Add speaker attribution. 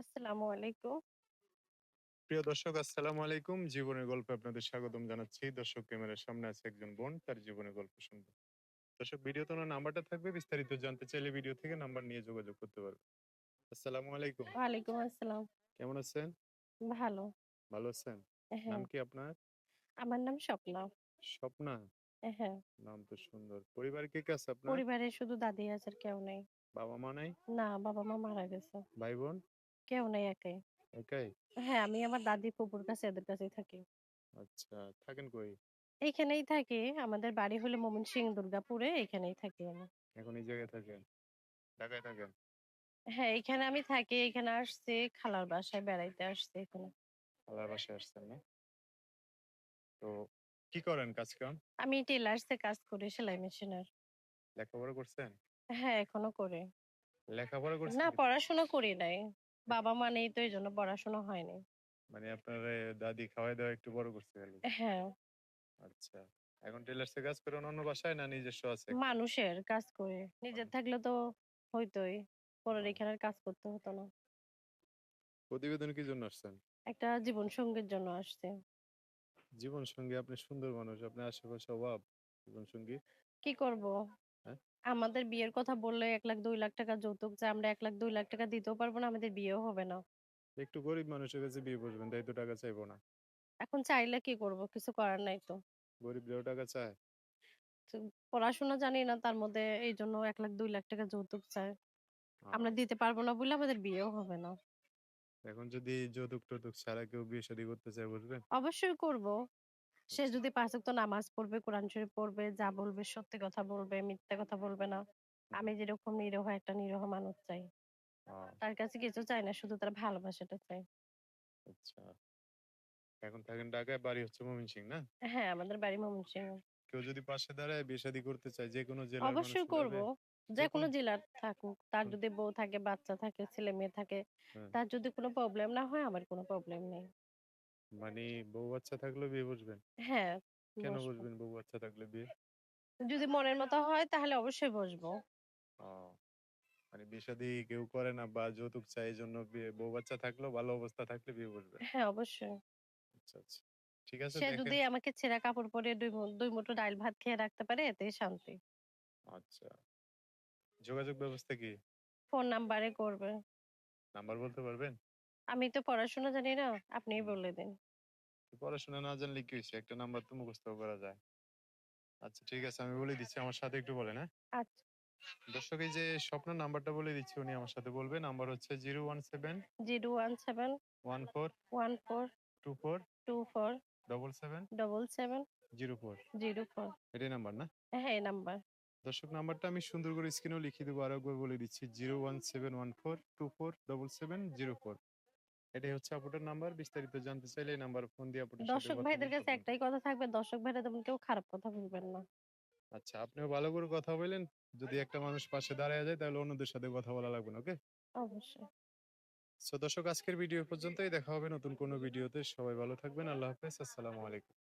Speaker 1: আসসালামু আলাইকুম।
Speaker 2: প্রিয় দর্শক আসসালামু আলাইকুম। জীবনের গল্পে আপনাদের স্বাগতম জানাচ্ছি। দর্শক ক্যামেরার সামনে আছে একজন বোন, তার জীবনের গল্প শুনব। দর্শক ভিডিওতে ওনার নাম্বারটা থাকবে। বিস্তারিত জানতে চাইলে ভিডিও থেকে নাম্বার নিয়ে যোগাযোগ করতে পারবেন। আসসালামু আলাইকুম।
Speaker 1: ওয়ালাইকুম আসসালাম।
Speaker 2: কেমন আছেন?
Speaker 1: ভালো।
Speaker 2: ভালো আছেন?
Speaker 1: হ্যাঁ।
Speaker 2: নাম কি আপনার?
Speaker 1: আমার নাম স্বপ্না।
Speaker 2: স্বপ্না?
Speaker 1: হ্যাঁ।
Speaker 2: নাম তো সুন্দর। পরিবারে কে, কে আছে আপনার?
Speaker 1: পরিবারে শুধু দাদি আছে আর কেউ নেই।
Speaker 2: বাবা-মা নাই?
Speaker 1: না, বাবা-মা মারা গেছে।
Speaker 2: ভাই-বোন?
Speaker 1: কেউ নেই একাই।
Speaker 2: একাই?
Speaker 1: হ্যাঁ, আমি আমার দাদি, ফুপুর কাছে এদের কাছেই থাকি।
Speaker 2: আচ্ছা, থাকেন কই?
Speaker 1: এইখানেই থাকি। আমাদের বাড়ি হলো ময়মনসিংহ দুর্গাপুরে, এখানেই থাকি আমি।
Speaker 2: এখন এই জায়গায় থাকেন? ঢাকায় থাকেন?
Speaker 1: হ্যাঁ, এখানে আমি থাকি। এখানে আসছি খালার বাসায় বেড়াইতে আসছি এখানে।
Speaker 2: খালার বাসায় আসছেন না? তো কি করেন কাজ-কাম?
Speaker 1: আমি টেলার্সে কাজ করি সেলাই মেশিনের।
Speaker 2: লেখাপড়া করছেন?
Speaker 1: হ্যাঁ, এখনও করি।
Speaker 2: লেখাপড়া করছেন
Speaker 1: না, পড়াশোনা করি নাই। বাবা-মা নেই তো এইজন্য পড়াশোনা হয়নি।
Speaker 2: মানে আপনারে দাদি খাওয়ায়-দাওয়ায় একটু বড় করছে খালি?
Speaker 1: হ্যাঁ।
Speaker 2: আচ্ছা। এখন টেলার্সে কাজ করেন অন্য বাসায় না নিজস্ব আছে
Speaker 1: মানুষের কাজ করি। নিজের থাকলে তো হইতই। পরের
Speaker 2: ও।
Speaker 1: এখানে কাজ করতে হতো না।
Speaker 2: প্রতিবেদন কি জন্য আসছেন?
Speaker 1: একটা জীবন সঙ্গীর জন্য আসছে
Speaker 2: জীবন সঙ্গী আপনি সুন্দর মানুষ। আপনার আশেপাশে অভাব জীবন সঙ্গী?
Speaker 1: কি করব? আমাদের বিয়ের কথা বললে ১ লাখ ২ লাখ টাকা যৌতুক চায়। আমরা ১ লাখ ২ লাখ টাকা দিতেও পারব না। আমাদের বিয়েও হবে না।
Speaker 2: একটু গরিব মানুষের কাছে বিয়ে বসবেন, তাই তো টাকা চাইব না।
Speaker 1: এখন চাইলে কি করব? কিছু করার নাই তো।
Speaker 2: গরিবরাও টাকা চায়?
Speaker 1: তো পড়াশোনা জানি না তার মধ্যে এইজন্য ১ লাখ ২ লাখ টাকা যৌতুক চায়। আমরা
Speaker 2: আ
Speaker 1: দিতে পারব না বলে আমাদের বিয়েও হবে না।
Speaker 2: এখন যদি যৌতুক-টোতুক ছাড়া কেউ বিয়ে-শাদী করতে চায় বসবেন?
Speaker 1: অবশ্যই করব। সে
Speaker 2: আচ্ছা।
Speaker 1: যদি ৫ ওয়াক্ত নামাজ পড়বে, কোরআন শরীফ পড়বে, যা বলবে সত্যি কথা বলবে, মিথ্যা কথা বলবে না। আমি যেরকম নিরীহ একটা নিরীহ মানুষ চাই। তার কাছে কিছু চাই না, শুধু তার ভালোবাসাটা চাই।
Speaker 2: আচ্ছা। এখন থাকেন ঢাকায়, বাড়ি হচ্ছে না?
Speaker 1: হ্যাঁ, আমাদের বাড়ি।
Speaker 2: কেউ যদি পাশে দাঁড়ায় বিয়ে-শাদী করতে চায়, জেলার মানুষ
Speaker 1: অবশ্যই করব। যেকোনো
Speaker 2: যেকোনো
Speaker 1: জেলার থাকুক। তার যদি বউ থাকে, বাচ্চা থাকে, ছেলে-মেয়ে থাকে, তার যদি কোনো প্রবলেম না হয় আমার কোনো প্রবলেম নেই।
Speaker 2: মানে বউ-বাচ্চা থাকলেও বিয়ে বসবেন?
Speaker 1: হ্যাঁ,
Speaker 2: কেন
Speaker 1: বসবো।
Speaker 2: বসবেন বউ-বাচ্চা থাকলে বিয়ে?
Speaker 1: যদি মনের মতো হয় তাহলে অবশ্যই বসবো।
Speaker 2: ও। মানে বিয়ে-শাদী কেউ করে না বা যৌতুক চায় এজন্য বিয়ে বউ-বাচ্চা থাকলেও ভালো অবস্থা থাকলে বিয়ে বসবেন?
Speaker 1: হ্যাঁ, অবশ্যই।
Speaker 2: আচ্ছা, আচ্ছা। ঠিক আছে
Speaker 1: সে
Speaker 2: দেখেন
Speaker 1: যদি আমাকে ছেঁড়া কাপড় পরে দুই মু ২ মুঠো ডাইল ভাত খেয়ে রাখতে পারে এতেই শান্তি।
Speaker 2: আচ্ছা। যোগাযোগ ব্যবস্থা কি?
Speaker 1: ফোন নাম্বারে করবে।
Speaker 2: নাম্বার বলতে পারবেন?
Speaker 1: আমি তো পড়াশোনা জানি না, আপনিই
Speaker 2: হুম।
Speaker 1: বলে দিন।
Speaker 2: পড়াশোনা না জানলে কি হইছে? একটা নাম্বার তো মুখস্থও করা যায়। আচ্ছা ঠিক আছে আমি বলে দিচ্ছি আমার সাথে একটু বলেন, হ্যাঁ?
Speaker 1: আচ্ছা।
Speaker 2: দর্শক এই যে স্বপ্নার নাম্বারটা বলে দিচ্ছি উনি আমার সাথে বলবে। নাম্বার হচ্ছে 017
Speaker 1: 017
Speaker 2: 14
Speaker 1: 14
Speaker 2: 24
Speaker 1: 24
Speaker 2: 77
Speaker 1: 77
Speaker 2: 04
Speaker 1: 04
Speaker 2: এটাই নাম্বার না?
Speaker 1: হ্যাঁ, এই নাম্বার।
Speaker 2: দর্শক নাম্বারটা আমি সুন্দর করে স্ক্রিনেও লিখিয়ে দেবো আরেকবার বলে দিচ্ছি 01714 24 77 04 এটাই হচ্ছে আপুটার নাম্বার। বিস্তারিত জানতে চাইলে এই নাম্বার ফোন দিয়ে আপুটার সাথে
Speaker 1: দর্শক
Speaker 2: কথা
Speaker 1: ভাইদের
Speaker 2: বলতে
Speaker 1: কাছে। একটাই কথা থাকবে, দর্শক ভাইরা তেমন কেউ খারাপ কথা বলবেন না।
Speaker 2: আচ্ছা আপনিও ভালো করে কথা বলেন। যদি একটা মানুষ পাশে দাঁড়ায় যায় তাহলে অন্যদের সাথে কথা বলা লাগবে না, ওকে?
Speaker 1: অবশ্যই।
Speaker 2: সো দর্শক আজকের ভিডিও পর্যন্তই। দেখা হবে নতুন কোনো ভিডিওতে। সবাই ভালো থাকবেন। আল্লাহ হাফেজ। আসসালামু আলাইকুম।